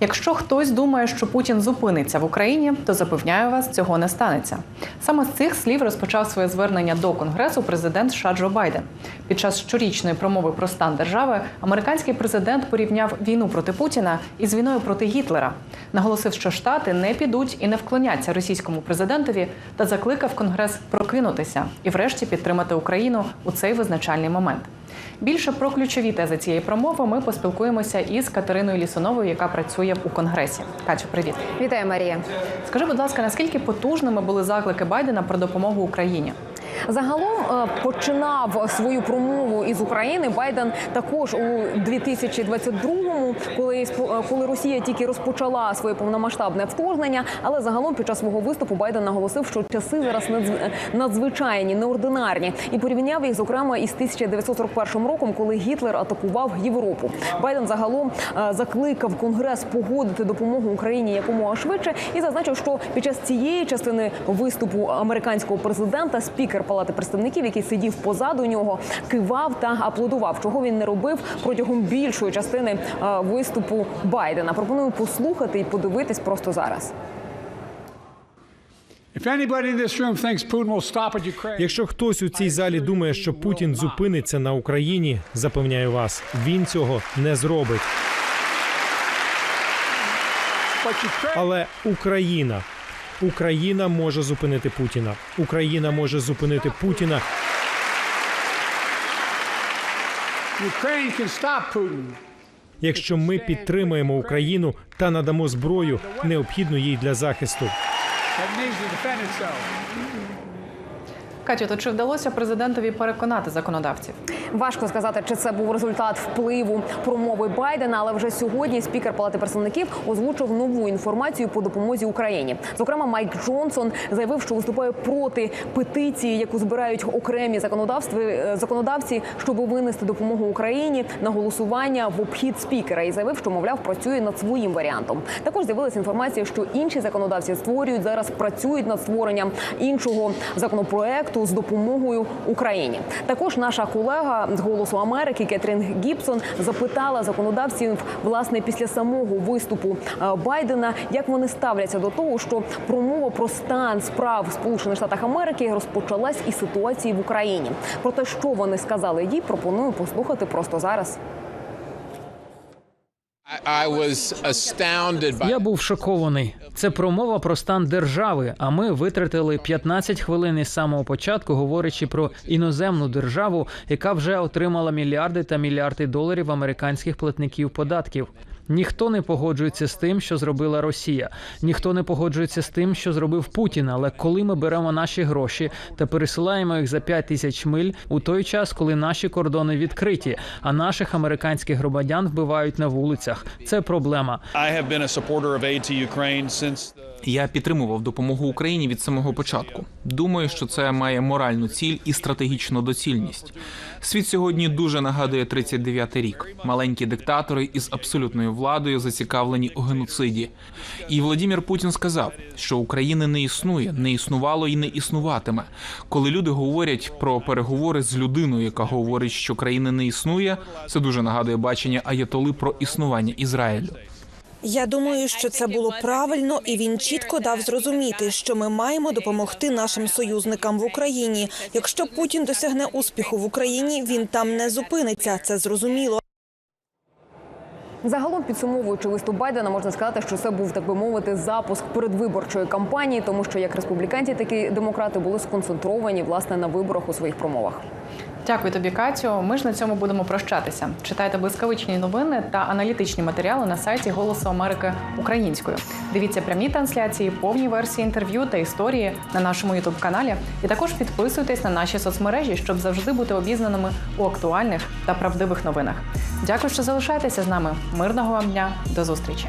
Якщо хтось думає, що Путін зупиниться в Україні, то запевняю вас, цього не станеться. Саме з цих слів розпочав своє звернення до конгресу президент США Джо Байден. Під час щорічної промови про стан держави американський президент порівняв війну проти Путіна із війною проти Гітлера. Наголосив, що штати не підуть і не вклоняться російському президентові, та закликав конгрес прокинутися і, врешті, підтримати Україну у цей визначальний момент. Більше про ключові тези цієї промови ми поспілкуємося із Катериною Лісоновою, яка працює у конгресі. Катю, привіт. Вітаю, Марія. Скажи, будь ласка, наскільки потужними були заклики Байдена про допомогу Україні? Загалом е, починав свою промову із України Байден також у 2022-му, коли е, коли Росія тільки розпочала своє повномасштабне вторгнення. Але загалом під час свого виступу Байден наголосив, що часи зараз надзв- надзвичайні, неординарні, і порівняв їх зокрема із 1941 роком, коли Гітлер атакував Європу. Байден загалом е, закликав Конгрес погодити допомогу Україні якомога швидше і зазначив, що під час цієї частини виступу американського президента спікер Палати представників, який сидів позаду нього, кивав та аплодував, чого він не робив протягом більшої частини е, виступу Байдена. Пропоную послухати і подивитись просто зараз. Якщо хтось у цій залі думає, що Путін зупиниться на Україні, запевняю вас, він цього не зробить. Але Україна, Україна може зупинити Путіна. Україна може зупинити Путіна. Якщо ми підтримаємо Україну та надамо зброю, необхідну їй для захисту. Катю, то чи вдалося президентові переконати законодавців? Важко сказати, чи це був результат впливу промови Байдена, але вже сьогодні спікер Палати представників озвучив нову інформацію по допомозі Україні. Зокрема, Майк Джонсон заявив, що виступає проти петиції, яку збирають окремі е, законодавці, щоб винести допомогу Україні на голосування в обхід спікера, і заявив, що мовляв працює над своїм варіантом. Також з'явилася інформація, що інші законодавці створюють зараз, працюють над створенням іншого законопроекту з допомогою Україні. Також наша колега з голосу Америки Кетрін Гібсон запитала законодавців власне після самого виступу е, Байдена, як вони ставляться до того, що промова про стан справ Сполучених Штатах Америки розпочалась із ситуації в Україні. Про те, що вони сказали їй, пропоную послухати просто зараз. Я був шокований. Це промова про стан держави. А ми витратили 15 хвилин із самого початку, говорячи про іноземну державу, яка вже отримала мільярди та мільярди доларів американських платників податків. Ніхто не погоджується з тим, що зробила Росія. Ніхто не погоджується з тим, що зробив Путін. Але коли ми беремо наші гроші та пересилаємо їх за 5 тисяч миль у той час, коли наші кордони відкриті, а наших американських громадян вбивають на вулицях, це проблема. Я підтримував допомогу Україні від самого початку. Думаю, що це має моральну ціль і стратегічну доцільність. Світ сьогодні дуже нагадує 39-й рік. Маленькі диктатори із абсолютною владою зацікавлені у геноциді. І Владимир Путін сказав, що України не існує, не існувало і не існуватиме. Коли люди говорять про переговори з людиною, яка говорить, що країни не існує, це дуже нагадує бачення Аятоли про існування Ізраїлю. Я думаю, що це було правильно, і він чітко дав зрозуміти, що ми маємо допомогти нашим союзникам в Україні. Якщо Путін досягне успіху в Україні, він там не зупиниться. Це зрозуміло. Загалом підсумовуючи листу Байдена, можна сказати, що це був так би мовити запуск передвиборчої кампанії, тому що як республіканці, так і демократи були сконцентровані власне на виборах у своїх промовах. Дякую тобі, Катю. Ми ж на цьому будемо прощатися. Читайте блискавичні новини та аналітичні матеріали на сайті Голосу Америки українською. Дивіться прямі трансляції, повні версії інтерв'ю та історії на нашому ютуб каналі. І також підписуйтесь на наші соцмережі, щоб завжди бути обізнаними у актуальних та правдивих новинах. Дякую, що залишаєтеся з нами. Мирного вам дня, до зустрічі.